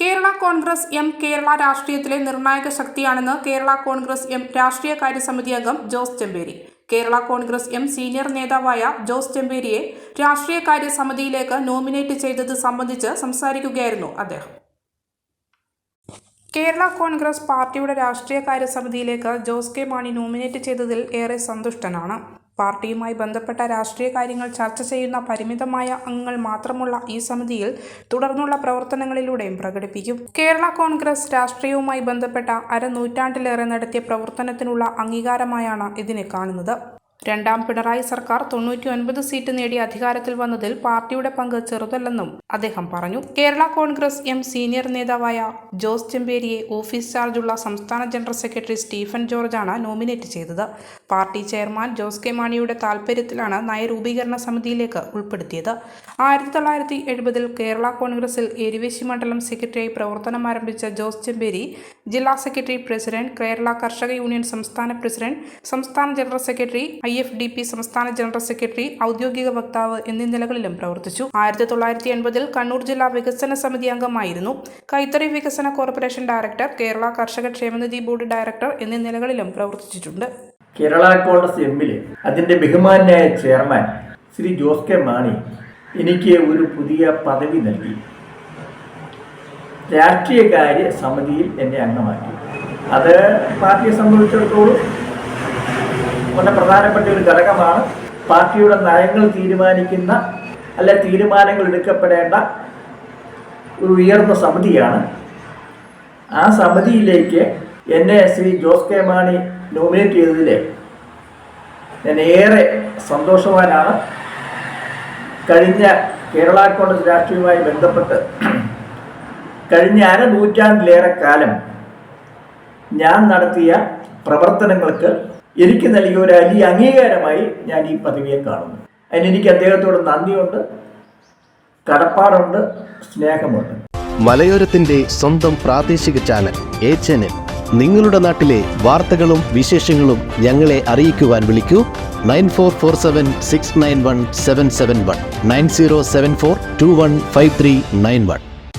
Kerala Congress M Kerala രാഷ്ട്രീയത്തിലെ നിർണായക ശക്തിയാണെന്ന് Kerala Congress M രാഷ്ട്രീയ കാര്യസമിതി അംഗം ജോസ് ചെമ്പേരി. കേരള കോൺഗ്രസ് എം സീനിയർ നേതാവായ ജോസ് ചെമ്പേരിയെ രാഷ്ട്രീയ കാര്യ സമിതിയിലേക്ക് നോമിനേറ്റ് ചെയ്തത് സംബന്ധിച്ച് സംസാരിക്കുകയായിരുന്നു അദ്ദേഹം. കേരള കോൺഗ്രസ് പാർട്ടിയുടെ രാഷ്ട്രീയ കാര്യ സമിതിയിലേക്ക് ജോസ് കെ മാണി നോമിനേറ്റ് ചെയ്തതിൽ ഏറെ സന്തുഷ്ടനാണ്. പാർട്ടിയുമായി ബന്ധപ്പെട്ട രാഷ്ട്രീയ കാര്യങ്ങൾ ചർച്ച ചെയ്യുന്ന പരിമിതമായ അംഗങ്ങൾ മാത്രമുള്ള ഈ സമിതിയിൽ തുടർന്നുള്ള പ്രവർത്തനങ്ങളിലൂടെയും പ്രകടിപ്പിക്കും. കേരള കോൺഗ്രസ് രാഷ്ട്രീയവുമായി ബന്ധപ്പെട്ട അരനൂറ്റാണ്ടിലേറെ നടത്തിയ പ്രവർത്തനത്തിനുള്ള അംഗീകാരമായാണ് ഇതിനെ കാണുന്നത്. രണ്ടാം പിണറായി സർക്കാർ തൊണ്ണൂറ്റി ഒൻപത് സീറ്റ് നേടി അധികാരത്തിൽ വന്നതിൽ പാർട്ടിയുടെ പങ്ക് ചെറുതല്ലെന്നും അദ്ദേഹം പറഞ്ഞു. കേരള കോൺഗ്രസ് എം സീനിയർ നേതാവായ ജോസ് ചെമ്പേരിയെ ഓഫീസ് ചാർജുള്ള സംസ്ഥാന ജനറൽ സെക്രട്ടറി സ്റ്റീഫൻ ജോർജാണ് നോമിനേറ്റ് ചെയ്തത്. പാർട്ടി ചെയർമാൻ ജോസ് കെ മാണിയുടെ താൽപ്പര്യത്തിലാണ് നയരൂപീകരണ സമിതിയിലേക്ക് ഉൾപ്പെടുത്തിയത്. ആയിരത്തി തൊള്ളായിരത്തി എഴുപതിൽ കേരള കോൺഗ്രസിൽ എരിവേശി മണ്ഡലം സെക്രട്ടറിയായി പ്രവർത്തനം ആരംഭിച്ച ജോസ് ചെമ്പേരി ജില്ലാ സെക്രട്ടറി പ്രസിഡന്റ് കേരള കർഷക യൂണിയൻ സംസ്ഥാന പ്രസിഡന്റ് സംസ്ഥാന general secretary I F D P സംസ്ഥാന ജനറൽ സെക്രട്ടറി ഔദ്യോഗിക വക്താവ് എന്നീ നിലകളിലും പ്രവർത്തിച്ചു. ആയിരത്തി തൊള്ളായിരത്തി എൺപതിൽ കണ്ണൂർ ജില്ലാ വികസന സമിതി അംഗമായിരുന്നു. കൈത്തറി വികസന കോർപ്പറേഷൻ ഡയറക്ടർ കേരള കർഷക ക്ഷേമനിധി ബോർഡ് ഡയറക്ടർ എന്നീ നിലകളിലും പ്രവർത്തിച്ചിട്ടുണ്ട്. കേരള കോൺഗ്രസ് എമ്മിലെ അതിന്റെ ബഹുമാന്യായ ചെയർമാൻ ശ്രീ ജോസ് കെ മാണി എനിക്ക് ഒരു പുതിയ പദവി നൽകി. രാഷ്ട്രീയകാര്യ സമിതിയിൽ എന്നെ അംഗമാക്കി. അത് പാർട്ടിയെ സംബന്ധിച്ചിടത്തോളം വളരെ പ്രധാനപ്പെട്ട ഒരു ഘടകമാണ്. പാർട്ടിയുടെ നയങ്ങൾ തീരുമാനിക്കുന്ന അല്ലെ തീരുമാനങ്ങൾ എടുക്കപ്പെടേണ്ട ഒരു ഉയർന്ന സമിതിയാണ്. ആ സമിതിയിലേക്ക് എന്നെ ശ്രീ ജോസ് കെ മാണി നോമിനേറ്റ് ചെയ്തതിൽ ഞാൻ ഏറെ സന്തോഷവാനാണ്. കഴിഞ്ഞ കേരള കോൺഗ്രസ് രാഷ്ട്രീയവുമായി ബന്ധപ്പെട്ട് കഴിഞ്ഞ അര നൂറ്റാണ്ടിലേറെ കാലം ഞാൻ നടത്തിയ പ്രവർത്തനങ്ങൾക്ക് എനിക്ക് നൽകിയ ഒരു വലിയ അംഗീകാരമായി ഞാൻ ഈ പദവിയെ കാണുന്നു. അതിനെനിക്ക് അദ്ദേഹത്തോട് നന്ദിയുണ്ട് കടപ്പാടുണ്ട് സ്നേഹമുണ്ട്. മലയോരത്തിന്റെ സ്വന്തം പ്രാദേശിക ചാനൽ എ ചാനൽ നിങ്ങളുടെ നാട്ടിലെ വാർത്തകളും വിശേഷങ്ങളും ഞങ്ങളെ അറിയിക്കുവാൻ വിളിക്കൂ. Nine four four seven six nine one seven seven one. Nine zero seven four two one five three nine one.